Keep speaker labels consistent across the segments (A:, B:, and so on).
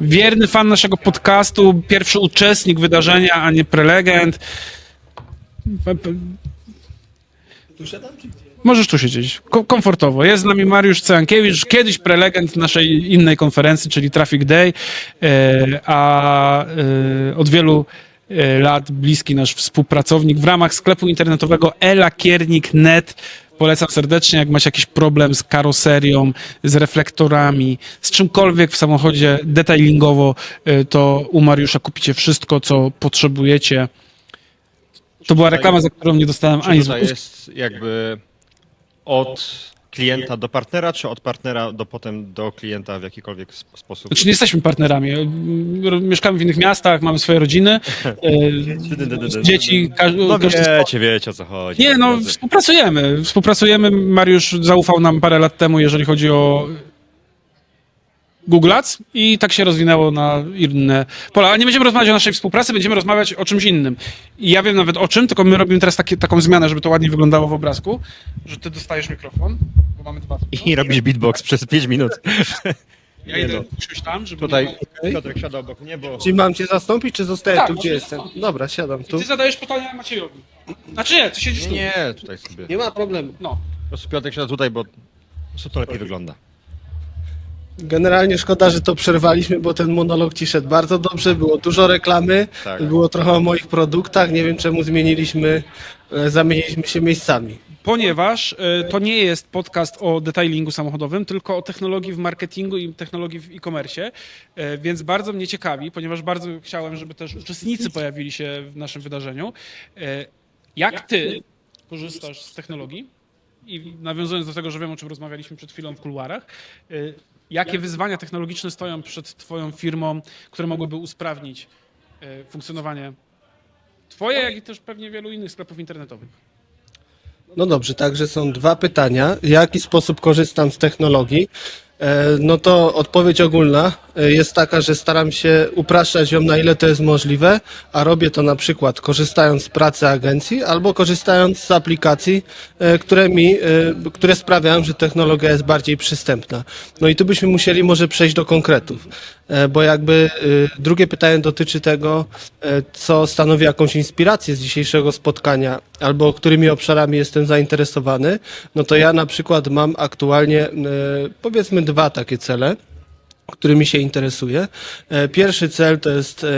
A: Wierny fan naszego podcastu, pierwszy uczestnik wydarzenia, a nie prelegent. P- Możesz tu siedzieć, Ko- komfortowo. Jest z nami Mariusz Ceankiewicz, kiedyś prelegent naszej innej konferencji, czyli Traffic Day, e, a e, od wielu e, lat bliski nasz współpracownik w ramach sklepu internetowego elakiernik.net. Polecam serdecznie, jak macie jakiś problem z karoserią, z reflektorami, z czymkolwiek w samochodzie detailingowo, e, to u Mariusza kupicie wszystko, co potrzebujecie. To była reklama, za którą nie dostałem ani złotówki.
B: jest jakby od klienta do partnera, czy od partnera do potem do klienta w jakikolwiek sp- sposób?
A: Znaczy nie jesteśmy partnerami. Mieszkamy w innych miastach, mamy swoje rodziny. e, Dzieci, każdy,
B: No
A: każdy
B: wiecie, wiecie o co chodzi.
A: Nie, no współpracujemy. Współpracujemy. Mariusz zaufał nam parę lat temu, jeżeli chodzi o Google Ads i tak się rozwinęło na inne pola. Ale nie będziemy rozmawiać o naszej współpracy, będziemy rozmawiać o czymś innym. I ja wiem nawet o czym, tylko my robimy teraz takie, taką zmianę, żeby to ładnie wyglądało w obrazku, że ty dostajesz mikrofon, bo mamy dwa.
B: I robisz beatbox przez 5 minut.
A: Ja
B: Nie
A: idę
B: no.
A: usiąść tam, żeby...
B: Tutaj. Piotrek siada obok mnie, bo...
C: Czy mam cię zastąpić, czy zostaję
A: Tak,
C: tu, gdzie jestem?
A: zastąpić.
C: Dobra, siadam tu.
A: Ty zadajesz pytania Maciejowi. Znaczy nie, ty siedzisz
B: Nie,
A: tu.
B: nie, tutaj sobie.
C: Nie ma problemu.
A: No.
B: Po prostu Piotrek siada tutaj, bo po prostu to lepiej wygląda.
C: Generalnie szkoda, że to przerwaliśmy, bo ten monolog ci szedł bardzo dobrze, było dużo reklamy,
B: Tak.
C: było trochę o moich produktach, nie wiem czemu zmieniliśmy, e, zamieniliśmy się miejscami.
A: Ponieważ e, to nie jest podcast o detailingu samochodowym, tylko o technologii w marketingu i technologii w e-commerce, e, więc bardzo mnie ciekawi, ponieważ bardzo chciałem, żeby też uczestnicy pojawili się w naszym wydarzeniu. E, Jak ty korzystasz z technologii? I nawiązując do tego, że wiem, o czym rozmawialiśmy przed chwilą w kuluarach, e, jakie wyzwania technologiczne stoją przed twoją firmą, które mogłyby usprawnić e, funkcjonowanie twoje, jak i też pewnie wielu innych sklepów internetowych?
C: No dobrze, także są dwa pytania. W jaki sposób korzystam z technologii? E, No to odpowiedź ogólna e, jest taka, że staram się upraszczać ją na ile to jest możliwe, a robię to na przykład korzystając z pracy agencji albo korzystając z aplikacji, e, które mi, które sprawiają, że technologia jest bardziej przystępna. No i tu byśmy musieli może przejść do konkretów, bo jakby e, drugie pytanie dotyczy tego, e, co stanowi jakąś inspirację z dzisiejszego spotkania albo którymi obszarami jestem zainteresowany, no to ja na przykład mam aktualnie e, powiedzmy dwa takie cele którymi się interesuję. E, Pierwszy cel to jest e,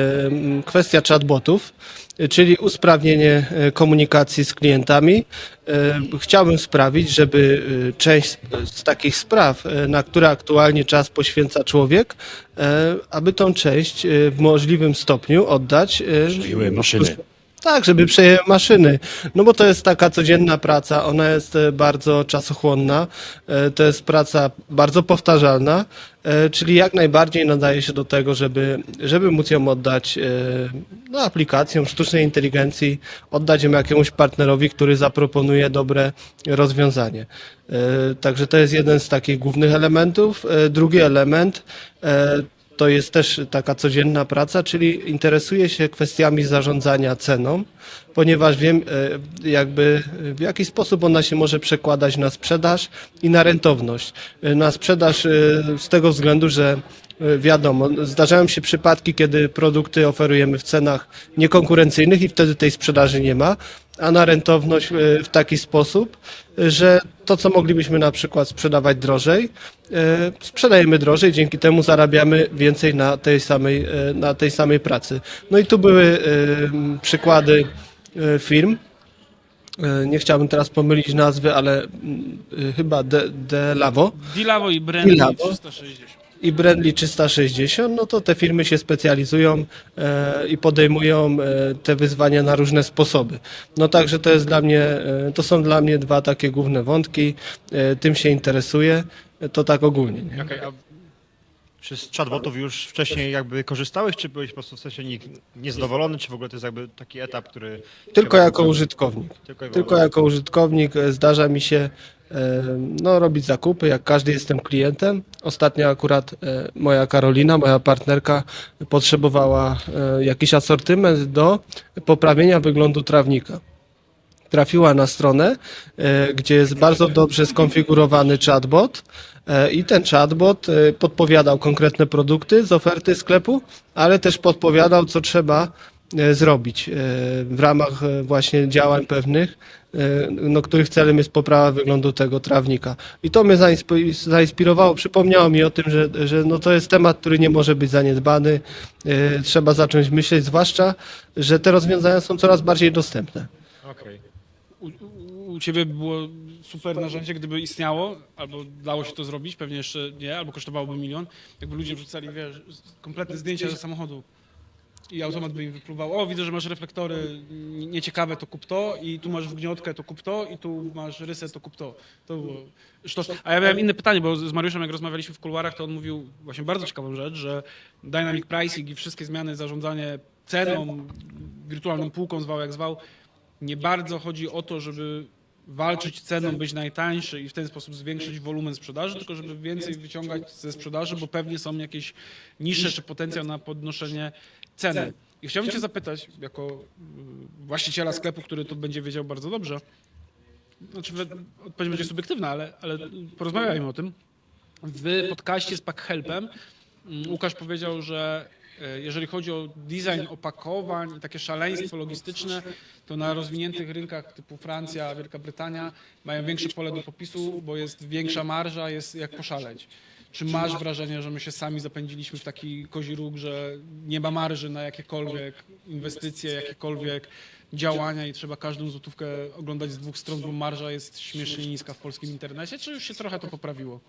C: kwestia chatbotów, e, czyli usprawnienie e, komunikacji z klientami. E, Chciałbym sprawić, żeby e, część z- takich spraw, e, na które aktualnie czas poświęca człowiek, e, aby tą część e, w możliwym stopniu oddać. e,
B: Przejęły maszyny.
C: Tak, żeby przejęły maszyny. No bo to jest taka codzienna praca, ona jest e, bardzo czasochłonna, e, to jest praca bardzo powtarzalna, e, czyli jak najbardziej nadaje się do tego, żeby, żeby móc ją oddać no, aplikacjom sztucznej inteligencji, oddać ją jakiemuś partnerowi, który zaproponuje dobre rozwiązanie. Także to jest jeden z takich głównych elementów. Drugi element to jest też taka codzienna praca, czyli interesuję się kwestiami zarządzania ceną, ponieważ wiem e, jakby w jaki sposób ona się może przekładać na sprzedaż i na rentowność. E, Na sprzedaż e, z tego względu, że wiadomo, zdarzają się przypadki, kiedy produkty oferujemy w cenach niekonkurencyjnych i wtedy tej sprzedaży nie ma, a na rentowność e, w taki sposób, e, że to, co moglibyśmy na przykład sprzedawać drożej, e, sprzedajemy drożej, dzięki temu zarabiamy więcej na tej samej, e, na tej samej pracy. No i tu były e, przykłady e, firm. E, Nie chciałbym teraz pomylić nazwy, ale e, chyba De, De Lavo
A: Dilavo i
C: Dilavo.
A: 360.
C: i Brandly 360, no to te firmy się specjalizują e, i podejmują e, te wyzwania na różne sposoby. No także to jest dla mnie, e, to są dla mnie dwa takie główne wątki, tym się interesuję, to tak ogólnie. Nie?
B: Okej, a czy z chatbotów już wcześniej jakby korzystałeś, czy byłeś po prostu w sensie nie- niezadowolony, czy w ogóle to jest jakby taki etap, który...
C: Tylko jako użytkownik.
B: Tylko,
C: Tylko jako użytkownik zdarza mi się no, robić zakupy, jak każdy jestem klientem. Ostatnio akurat e, moja Karolina, moja partnerka, potrzebowała e, jakiś asortyment do poprawienia wyglądu trawnika. trafiła na stronę, e, gdzie jest bardzo dobrze skonfigurowany chatbot i ten chatbot podpowiadał konkretne produkty z oferty sklepu, ale też podpowiadał, co trzeba zrobić w ramach właśnie działań pewnych, no, których celem jest poprawa wyglądu tego trawnika. I to mnie zainspirowało, przypomniało mi o tym, że, że no, to jest temat, który nie może być zaniedbany. E, Trzeba zacząć myśleć, zwłaszcza, że te rozwiązania są coraz bardziej dostępne.
B: Okej.
A: U, u, u ciebie było super narzędzie, gdyby istniało, albo dało się to zrobić, pewnie jeszcze nie, albo kosztowałoby milion, jakby ludzie wrzucali, wiesz, kompletne zdjęcia ze samochodu i automat by im wypluwał, o widzę, że masz reflektory nieciekawe, to kup to i tu masz wgniotkę, to kup to i tu masz rysę, to kup to. To było sztos. A ja miałem inne pytanie, bo z Mariuszem jak rozmawialiśmy w kuluarach, to on mówił właśnie bardzo ciekawą rzecz, że dynamic pricing i wszystkie zmiany, zarządzanie ceną, wirtualną półką, zwał jak zwał, nie bardzo chodzi o to, żeby walczyć ceną, być najtańszy i w ten sposób zwiększyć wolumen sprzedaży, tylko żeby więcej wyciągać ze sprzedaży, bo pewnie są jakieś nisze czy potencjał na podnoszenie ceny. I chciałbym Cię zapytać, jako y, właściciela sklepu, który to będzie wiedział bardzo dobrze, znaczy odpowiedź będzie subiektywna, ale, ale porozmawiajmy o tym. W podcaście z Packhelpem mm, Łukasz powiedział, że jeżeli chodzi o design opakowań i takie szaleństwo logistyczne, to na rozwiniętych rynkach typu Francja, Wielka Brytania mają większe pole do popisu, bo jest większa marża, jest jak poszaleć. Czy masz wrażenie, że my się sami zapędziliśmy w taki kozi róg, że nie ma marży na jakiekolwiek inwestycje, jakiekolwiek działania i trzeba każdą złotówkę oglądać z dwóch stron, bo marża jest śmiesznie niska w polskim internecie, czy już się trochę to poprawiło?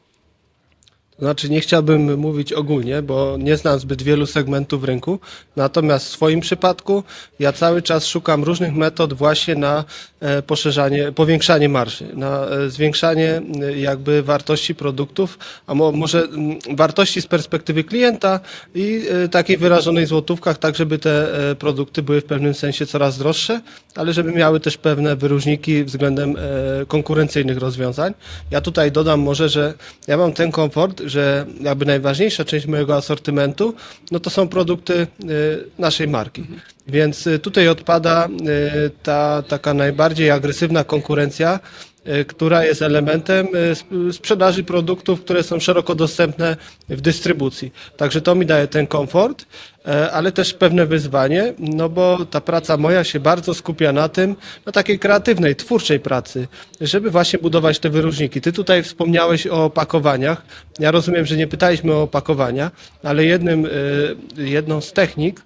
C: Znaczy, nie chciałbym mówić ogólnie, bo nie znam zbyt wielu segmentów rynku. Natomiast w swoim przypadku ja cały czas szukam różnych metod właśnie na e, poszerzanie, powiększanie marży, na e, zwiększanie e, jakby wartości produktów, a mo, może wartości z perspektywy klienta i takiej wyrażonej w złotówkach, tak żeby te produkty były w pewnym sensie coraz droższe, ale żeby miały też pewne wyróżniki względem konkurencyjnych rozwiązań. Ja tutaj dodam może, że ja mam ten komfort, że jakby najważniejsza część mojego asortymentu, no to są produkty e, naszej marki. Więc e, tutaj odpada e, ta taka najbardziej agresywna konkurencja, która jest elementem e, sp- sprzedaży produktów, które są szeroko dostępne w dystrybucji. Także to mi daje ten komfort, e, ale też pewne wyzwanie, no bo ta praca moja się bardzo skupia na tym, na takiej kreatywnej, twórczej pracy, żeby właśnie budować te wyróżniki. Ty tutaj wspomniałeś o opakowaniach. Ja rozumiem, że nie pytaliśmy o opakowania, ale jednym, e, jedną z technik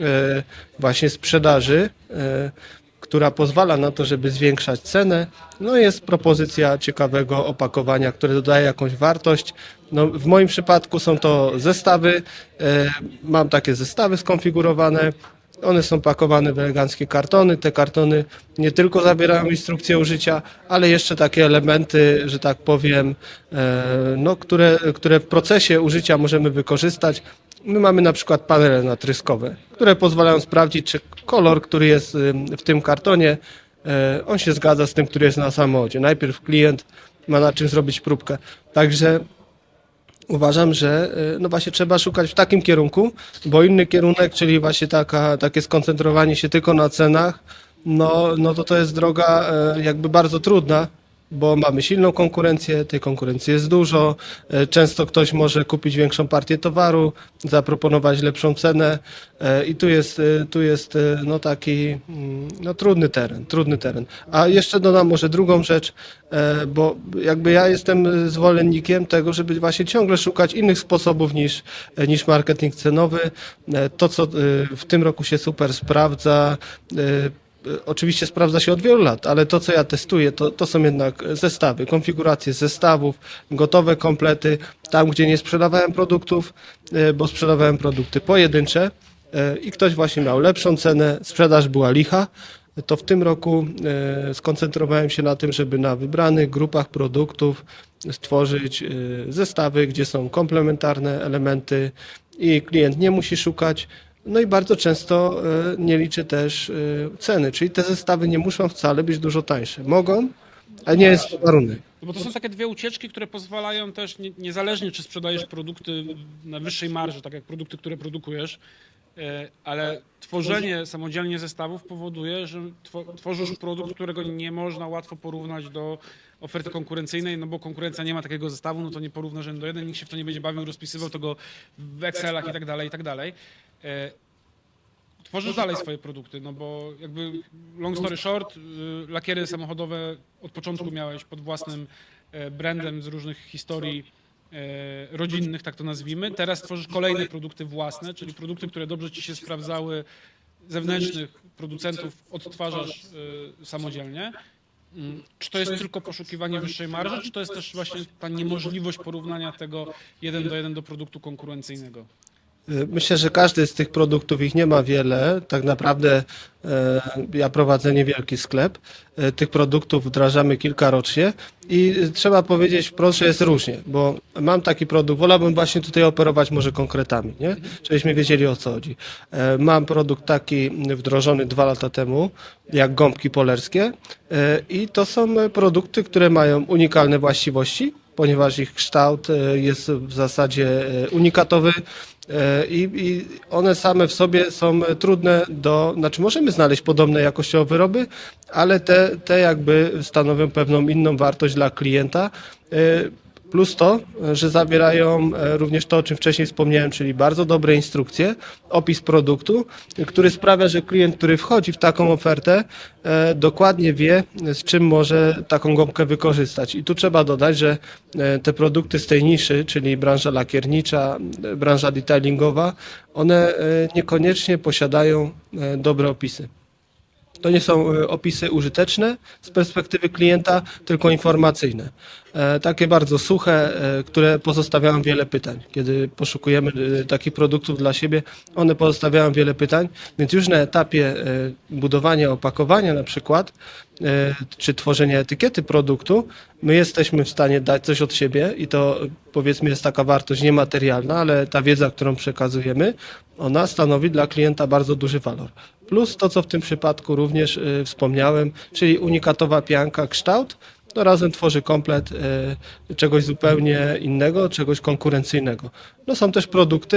C: e, właśnie sprzedaży, e, która pozwala na to, żeby zwiększać cenę, no jest propozycja ciekawego opakowania, które dodaje jakąś wartość. No, w moim przypadku są to zestawy. e, Mam takie zestawy skonfigurowane. One są pakowane w eleganckie kartony. Te kartony nie tylko zawierają instrukcję użycia, ale jeszcze takie elementy, że tak powiem, e, no, które, które w procesie użycia możemy wykorzystać. My mamy na przykład panele natryskowe, które pozwalają sprawdzić, czy kolor, który jest ym, w tym kartonie, e, on się zgadza z tym, który jest na samochodzie. Najpierw klient ma na czym zrobić próbkę. Także uważam, że e, no właśnie trzeba szukać w takim kierunku, bo inny kierunek, czyli właśnie taka, takie skoncentrowanie się tylko na cenach, no, no to to jest droga jakby bardzo trudna, bo mamy silną konkurencję, tej konkurencji jest dużo, e, często ktoś może kupić większą partię towaru, zaproponować lepszą cenę e, i tu jest, e, tu jest no taki mm, no trudny teren, trudny teren. A jeszcze dodam może drugą rzecz, bo jakby ja jestem zwolennikiem tego, żeby właśnie ciągle szukać innych sposobów niż, niż marketing cenowy. To, co w tym roku się super sprawdza, Oczywiście sprawdza się od wielu lat, ale to, co ja testuję, to, to są jednak zestawy, konfiguracje zestawów, gotowe komplety. Tam, gdzie nie sprzedawałem produktów, e, bo sprzedawałem produkty pojedyncze e, i ktoś właśnie miał lepszą cenę, sprzedaż była licha, to w tym roku e, skoncentrowałem się na tym, żeby na wybranych grupach produktów stworzyć e, zestawy, gdzie są komplementarne elementy i klient nie musi szukać. No i bardzo często e, nie liczy też e, ceny, czyli te zestawy nie muszą wcale być dużo tańsze. Mogą, ale nie jest to warunek.
A: No bo to są takie dwie ucieczki, które pozwalają też, nie, niezależnie czy sprzedajesz produkty na wyższej marży, tak jak produkty, które produkujesz, e, ale tworzenie samodzielnie zestawów powoduje, że two- tworzysz produkt, którego nie można łatwo porównać do oferty konkurencyjnej, no bo konkurencja nie ma takiego zestawu, no to nie porównasz jeden do jeden, nikt się w to nie będzie bawił, rozpisywał tego w Excelach i tak dalej, i tak dalej. E, Tworzysz dalej swoje produkty, no bo jakby long story short, y, lakiery samochodowe od początku miałeś pod własnym e, brandem z różnych historii e, rodzinnych, tak to nazwijmy. Teraz tworzysz kolejne produkty własne, czyli produkty, które dobrze ci się sprawdzały, zewnętrznych producentów odtwarzasz e, samodzielnie. Mm, Czy to jest tylko poszukiwanie wyższej marży, czy to jest też właśnie ta niemożliwość porównania tego jeden do jeden do produktu konkurencyjnego?
C: Myślę, że każdy z tych produktów, ich nie ma wiele. Tak naprawdę e, ja prowadzę niewielki sklep. E, tych produktów wdrażamy kilka rocznie i trzeba powiedzieć wprost, że jest różnie, bo mam taki produkt, wolałbym właśnie tutaj operować może konkretami, nie? żebyśmy wiedzieli o co chodzi. Mam produkt taki wdrożony dwa lata temu, jak gąbki polerskie i to są produkty, które mają unikalne właściwości, ponieważ ich kształt jest w zasadzie unikatowy i, i one same w sobie są trudne do, znaczy możemy znaleźć podobne jakościowo wyroby, ale te, te jakby stanowią pewną inną wartość dla klienta. Plus to, że zawierają e, również to, o czym wcześniej wspomniałem, czyli bardzo dobre instrukcje, opis produktu, który sprawia, że klient, który wchodzi w taką ofertę, e, dokładnie wie, z czym może taką gąbkę wykorzystać. I tu trzeba dodać, że e, te produkty z tej niszy, czyli branża lakiernicza, branża detailingowa, one niekoniecznie posiadają dobre opisy. To nie są opisy użyteczne z perspektywy klienta, tylko informacyjne. E, Takie bardzo suche, e, które pozostawiają wiele pytań. Kiedy poszukujemy e, takich produktów dla siebie, one pozostawiają wiele pytań, więc już na etapie budowania opakowania na przykład, czy tworzenia etykiety produktu, my jesteśmy w stanie dać coś od siebie i to powiedzmy jest taka wartość niematerialna, ale ta wiedza, którą przekazujemy, ona stanowi dla klienta bardzo duży walor. Plus to, co w tym przypadku również wspomniałem, czyli unikatowa pianka, kształt, to razem tworzy komplet y, czegoś zupełnie innego, czegoś konkurencyjnego. No są też produkty,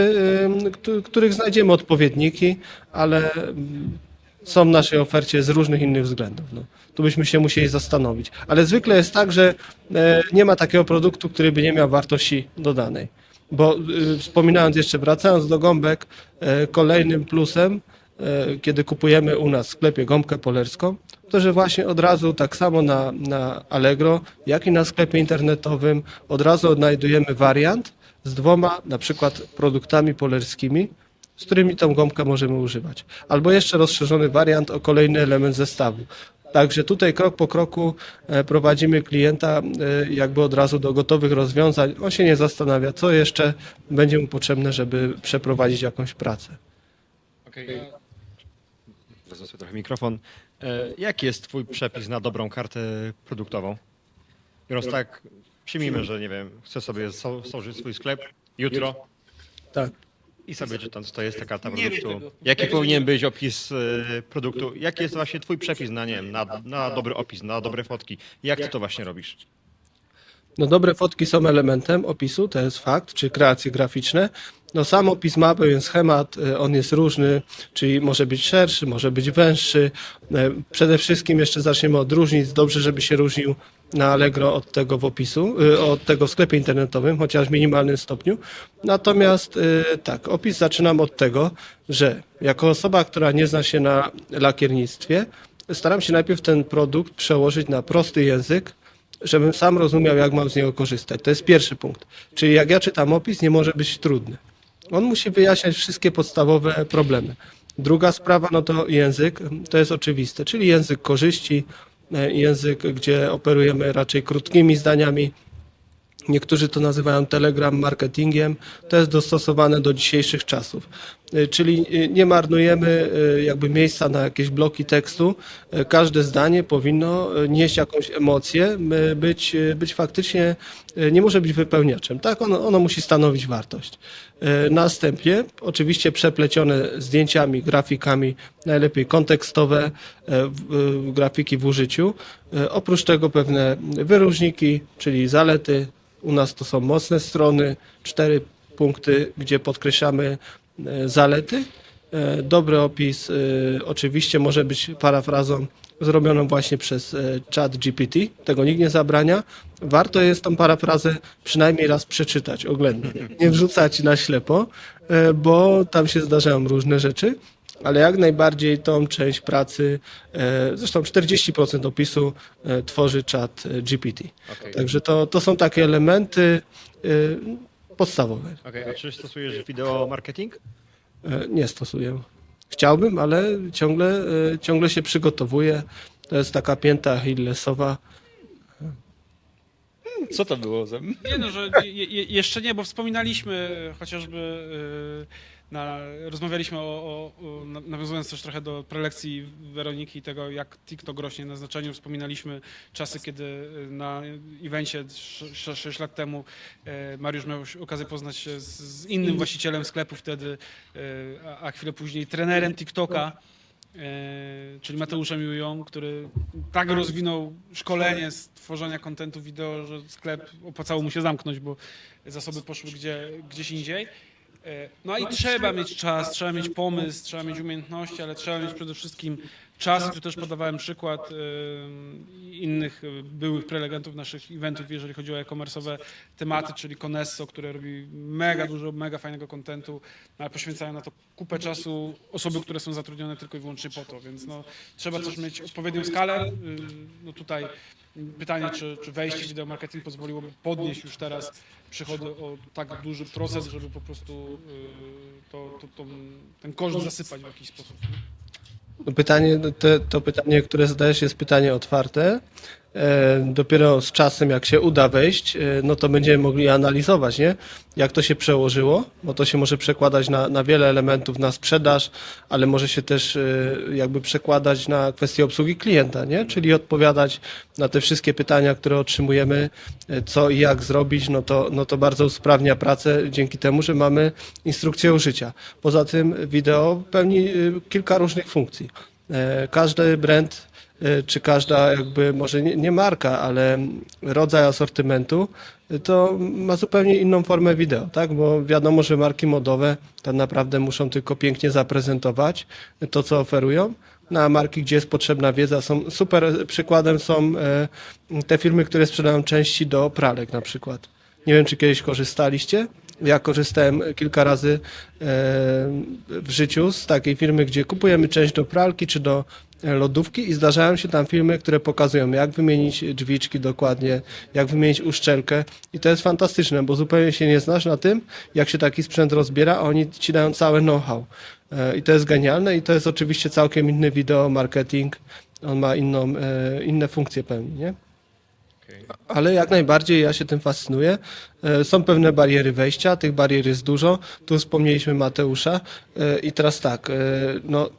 C: y, któ- których znajdziemy odpowiedniki, ale mm, są w naszej ofercie z różnych innych względów. No, tu byśmy się musieli zastanowić. Ale zwykle jest tak, że e, nie ma takiego produktu, który by nie miał wartości dodanej. Bo y, wspominając jeszcze, wracając do gąbek, e, kolejnym plusem, kiedy kupujemy u nas w sklepie gąbkę polerską, to że właśnie od razu tak samo na, na Allegro, jak i na sklepie internetowym od razu odnajdujemy wariant z dwoma na przykład produktami polerskimi, z którymi tą gąbkę możemy używać. Albo jeszcze rozszerzony wariant o kolejny element zestawu. Także tutaj krok po kroku e, prowadzimy klienta e, jakby od razu do gotowych rozwiązań. On się nie zastanawia, co jeszcze będzie mu potrzebne, żeby przeprowadzić jakąś pracę.
B: Wezmę sobie trochę mikrofon. E, Jaki jest twój przepis na dobrą kartę produktową? Biorąc tak, przyjmijmy, że nie wiem, chcę sobie so- stworzyć swój sklep jutro
C: Tak.
B: i sobie czytam, co to jest ta karta produktu. Jaki powinien być opis e, produktu? Jaki jest właśnie twój przepis na, nie wiem, na, na dobry opis, na dobre fotki? Jak ty to właśnie robisz?
C: No dobre fotki są elementem opisu, to jest fakt, czy kreacje graficzne. No sam opis ma pewien schemat, e, on jest różny, czyli może być szerszy, może być węższy. E, Przede wszystkim jeszcze zaczniemy od różnic. Dobrze, żeby się różnił na Allegro od tego w opisu, e, od tego w sklepie internetowym, chociaż w minimalnym stopniu. Natomiast tak, opis zaczynam od tego, że jako osoba, która nie zna się na lakiernictwie, staram się najpierw ten produkt przełożyć na prosty język, żebym sam rozumiał, jak mam z niego korzystać. To jest pierwszy punkt. Czyli jak ja czytam opis, nie może być trudny. On musi wyjaśniać wszystkie podstawowe problemy. Druga sprawa, no to język, to jest oczywiste, czyli język korzyści, e, język, gdzie operujemy raczej krótkimi zdaniami. Niektórzy to nazywają telegram marketingiem. To jest dostosowane do dzisiejszych czasów. Y, Czyli y, nie marnujemy y, jakby miejsca na jakieś bloki tekstu. Każde zdanie powinno nieść jakąś emocję, być, być faktycznie, nie może być wypełniaczem. Tak, ono, ono musi stanowić wartość. Następnie, oczywiście przeplecione zdjęciami, grafikami, najlepiej kontekstowe, grafiki w użyciu. Oprócz tego pewne wyróżniki, czyli zalety, u nas to są mocne strony, cztery punkty, gdzie podkreślamy e, zalety E, Dobry opis e, oczywiście może być parafrazą zrobioną właśnie przez chat GPT. Tego nikt nie zabrania. Warto jest tą parafrazę przynajmniej raz przeczytać oględnie. Nie wrzucać na ślepo, bo tam się zdarzają różne rzeczy. Ale jak najbardziej tą część pracy, e, zresztą 40% opisu e, tworzy chat e, GPT.
B: Okej.
C: Także to, to są takie elementy podstawowe.
B: Okej, A czy stosujesz wideo marketing?
C: Nie stosuję. Chciałbym, ale ciągle, ciągle się przygotowuję. To jest taka pięta Achillesowa.
D: Co to było ze mną?
A: Nie no, że je, je, jeszcze nie, bo wspominaliśmy chociażby, y, na, rozmawialiśmy o, o, o, na- nawiązując też trochę do prelekcji Weroniki i tego, jak TikTok rośnie na znaczeniu, wspominaliśmy czasy, kiedy y, na evencie 6 lat temu y, Mariusz miał okazję poznać się z, innym właścicielem sklepu wtedy, y, a, chwilę później trenerem TikToka. E, czyli Mateuszem Jują, który tak rozwinął szkolenie z tworzenia kontentu wideo, że sklep opłacało mu się zamknąć, bo zasoby poszły gdzie, gdzieś indziej. E, No i trzeba mieć czas, trzeba mieć pomysł, trzeba mieć umiejętności, ale trzeba mieć przede wszystkim czas. Tu też podawałem przykład e, innych e, byłych prelegentów naszych eventów, jeżeli chodzi o e-commerce'owe tematy, czyli Conesso, które robi mega dużo, mega fajnego kontentu, ale poświęcają na to kupę czasu osoby, które są zatrudnione tylko i wyłącznie po to, więc no, trzeba też mieć odpowiednią skalę. Y, No tutaj pytanie, czy, czy wejście w wideo marketing pozwoliłoby podnieść już teraz przychody o tak duży proces, żeby po prostu y, to, to, to, ten koszt zasypać w jakiś sposób.
C: No Pytanie, to, to pytanie, które zadajesz, jest pytanie otwarte. E, Dopiero z czasem, jak się uda wejść, e, no to będziemy mogli analizować, nie? jak to się przełożyło, bo to się może przekładać na, na wiele elementów, na sprzedaż, ale może się też e, jakby przekładać na kwestię obsługi klienta, nie? czyli odpowiadać na te wszystkie pytania, które otrzymujemy, co i jak zrobić, no to, no to bardzo usprawnia pracę dzięki temu, że mamy instrukcję użycia. Poza tym wideo pełni kilka różnych funkcji. Każdy brand czy każda jakby może nie, nie marka, ale rodzaj asortymentu, e, to ma zupełnie inną formę wideo, tak? Bo wiadomo, że marki modowe tak naprawdę muszą tylko pięknie zaprezentować to, co oferują. Na marki, gdzie jest potrzebna wiedza, są super przykładem są e, te firmy, które sprzedają części do pralek na przykład. Nie wiem, czy kiedyś korzystaliście. Ja korzystałem kilka razy e, w życiu z takiej firmy, gdzie kupujemy część do pralki czy do e, lodówki i zdarzają się tam filmy, które pokazują, jak wymienić drzwiczki dokładnie, jak wymienić uszczelkę. I to jest fantastyczne, bo zupełnie się nie znasz na tym, jak się taki sprzęt rozbiera, a oni ci dają całe know-how. E, I to jest genialne i to jest oczywiście całkiem inny wideo marketing. On ma inną, e, inne funkcje pełni, nie? Ale jak najbardziej ja się tym fascynuję. E, Są pewne bariery wejścia, tych barier jest dużo. Tu wspomnieliśmy Mateusza. E, I teraz tak, e, no,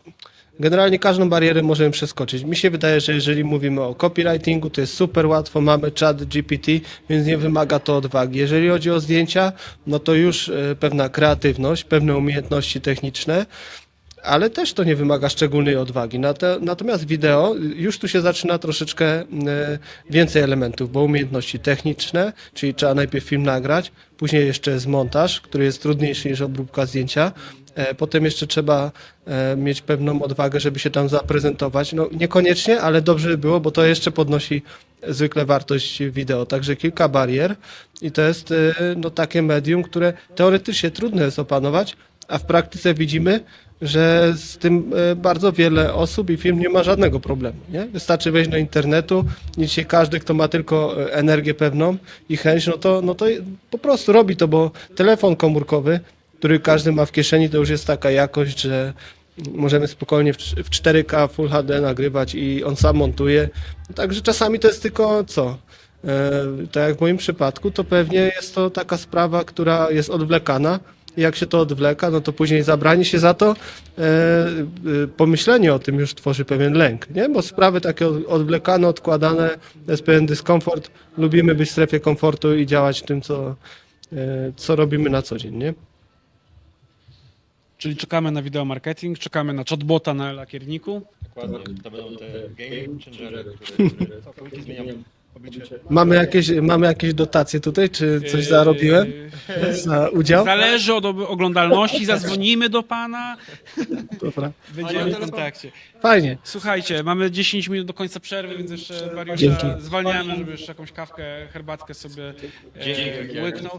C: generalnie każdą barierę możemy przeskoczyć. Mi się wydaje, że jeżeli mówimy o copywritingu, to jest super łatwo, mamy chat GPT, więc nie wymaga to odwagi. Jeżeli chodzi o zdjęcia, no to już e, pewna kreatywność, pewne umiejętności techniczne. Ale też to nie wymaga szczególnej odwagi. Natomiast wideo, już tu się zaczyna troszeczkę e, więcej elementów, bo umiejętności techniczne, czyli trzeba najpierw film nagrać, później jeszcze jest montaż, który jest trudniejszy niż obróbka zdjęcia. E, Potem jeszcze trzeba e, mieć pewną odwagę, żeby się tam zaprezentować. No niekoniecznie, ale dobrze by było, bo to jeszcze podnosi zwykle wartość wideo. Także kilka barier i to jest e, no, takie medium, które teoretycznie trudno jest opanować, a w praktyce widzimy, że z tym bardzo wiele osób i firm nie ma żadnego problemu. Nie? Wystarczy wejść do internetu i dzisiaj każdy, kto ma tylko energię pewną i chęć, no to, no to po prostu robi to, bo telefon komórkowy, który każdy ma w kieszeni, to już jest taka jakość, że możemy spokojnie w cz- w 4K Full HD nagrywać i on sam montuje. Także czasami to jest tylko co? E, tak jak w moim przypadku, to pewnie jest to taka sprawa, która jest odwlekana. Jak się to odwleka, no to później zabranie się za to, e, e, pomyślenie o tym już tworzy pewien lęk, nie? Bo sprawy takie od- odwlekane, odkładane, jest pewien dyskomfort. Lubimy być w strefie komfortu i działać tym, co, co robimy na co dzień, nie?
A: Czyli czekamy na wideo marketing, czekamy na chatbota na lakierniku.
B: Dokładnie. To będą te game changery, które, które całkowicie zmienią
C: Mamy jakieś, mamy jakieś dotacje tutaj, czy coś zarobiłem za udział?
A: Zależy od ob- oglądalności, zadzwonimy do pana,
C: Dobra.
A: będziemy w kontakcie.
C: Fajnie.
A: Słuchajcie, mamy 10 minut do końca przerwy, więc jeszcze
C: Dzięki.
A: Mariusza zwalniamy, żeby jeszcze jakąś kawkę, herbatkę sobie e,
B: Dzięki.
A: łyknął.